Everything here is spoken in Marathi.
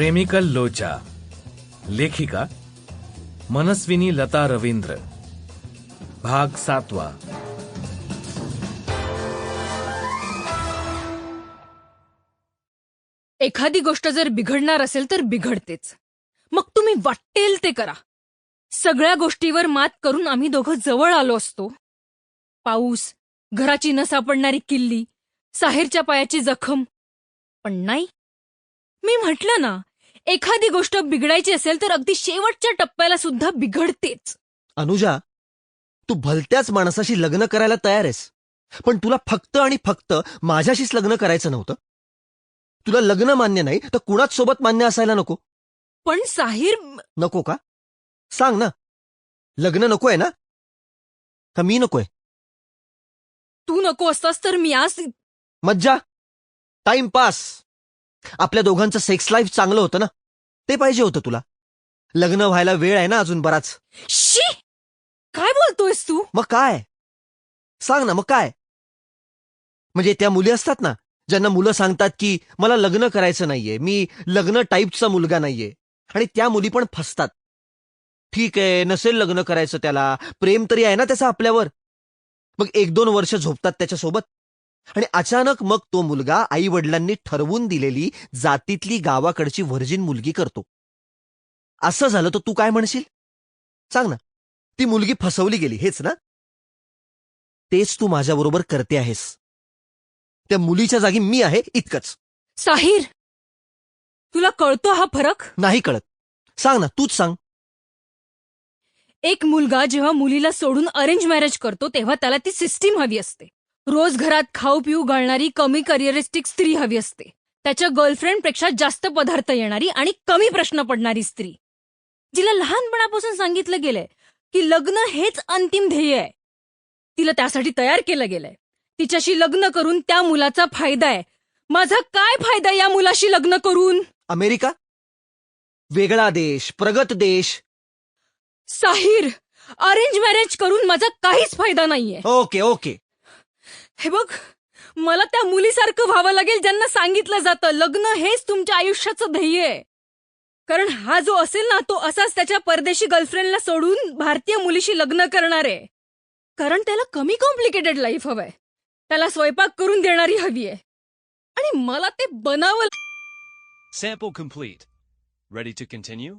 प्रेमिकल लोचा लेखिका मनस्विनी लता रवींद्र भाग सातवा. एखादी गोष्ट जर बिघडणार असेल तर बिघडतेच. मग तुम्ही वाटेल ते करा. सगळ्या गोष्टीवर मात करून आम्ही दोघं जवळ आलो असतो. पाऊस घराची न सापडणारी किल्ली साहेरच्या पायाची जखम. पण नाही. मी म्हटलं ना एखादी गोष्ट बिघडायची असेल तर अगदी शेवटच्या टप्प्याला सुद्धा बिघडतेच. अनुजा तू भलत्याच माणसाशी लग्न करायला तयार आहेस. पण तुला फक्त आणि फक्त माझ्याशीच लग्न करायचं नव्हतं. तुला लग्न मान्य नाही तर कुणाच सोबत मान्य असायला नको. पण साहिर नको का? सांग ना. लग्न नकोय ना? का मी नकोय? तू नको असतास तर मी आज मज्जा. टाइमपास आपल्या दोघांचं सेक्स लाईफ चांगलं होतं ना? ते पाहिजे होतं तुला. लग्न व्हायला वेळ आहे ना अजून बराच? शी! काय बोलतोयस तू? मग काय? सांग ना मग काय? म्हणजे त्या मुली असतात ना ज्यांना मुलं सांगतात की मला लग्न करायचं नाहीये. मी लग्न टाईपचा मुलगा नाहीये. आणि त्या मुली पण फसतात. ठीक आहे नसेल लग्न करायचं त्याला. प्रेम तरी आहे ना त्याचं आपल्यावर. मग एक दोन वर्ष झोपतात त्याच्यासोबत. आणि अचानक मग तो मुलगा आई वडिलांनी ठरवून दिलेली जातीतली गावाकडची व्हर्जिन मुलगी करतो. असं झालं तर तू काय म्हणशील? सांग ना. ती मुलगी फसवली गेली हेच ना? तेच तू माझ्याबरोबर करते आहेस. त्या मुलीच्या जागी मी आहे इतकंच. साहिर! तुला कळतो हा फरक? नाही कळत. सांग ना तूच सांग. एक मुलगा जेव्हा मुलीला सोडून अरेंज मॅरेज करतो तेव्हा त्याला ती सिस्टीम हवी असते. रोज घरात खाऊ पिऊ घालणारी कमी करिअरिस्टिक स्त्री हवी असते. त्याच्या गर्लफ्रेंडपेक्षा जास्त पदार्थ येणारी आणि कमी प्रश्न पडणारी स्त्री. जिला लहानपणापासून सांगितलं गेलंय की लग्न हेच अंतिम ध्येय आहे. तिला त्यासाठी तयार केलं गेलंय. तिच्याशी लग्न करून त्या मुलाचा फायदा आहे. माझा काय फायदा या मुलाशी लग्न करून? अमेरिका? वेगळा देश प्रगत देश. साहिर अरेंज मॅरेज करून माझा काहीच फायदा नाहीये. Okay okay. हे बघ मला त्या मुलीसारखं व्हावं लागेल ज्यांना सांगितलं जातं. लग्न हेच तुमच्या आयुष्याचं ध्येय आहे. कारण हा जो असेल ना तो असाच त्याच्या परदेशी गर्लफ्रेंडला सोडून भारतीय मुलीशी लग्न करणार आहे. कारण त्याला कमी कॉम्प्लिकेटेड लाईफ हवंय. त्याला स्वयंपाक करून देणारी हवी आहे. आणि मला ते बनावं Sample complete. Ready to continue?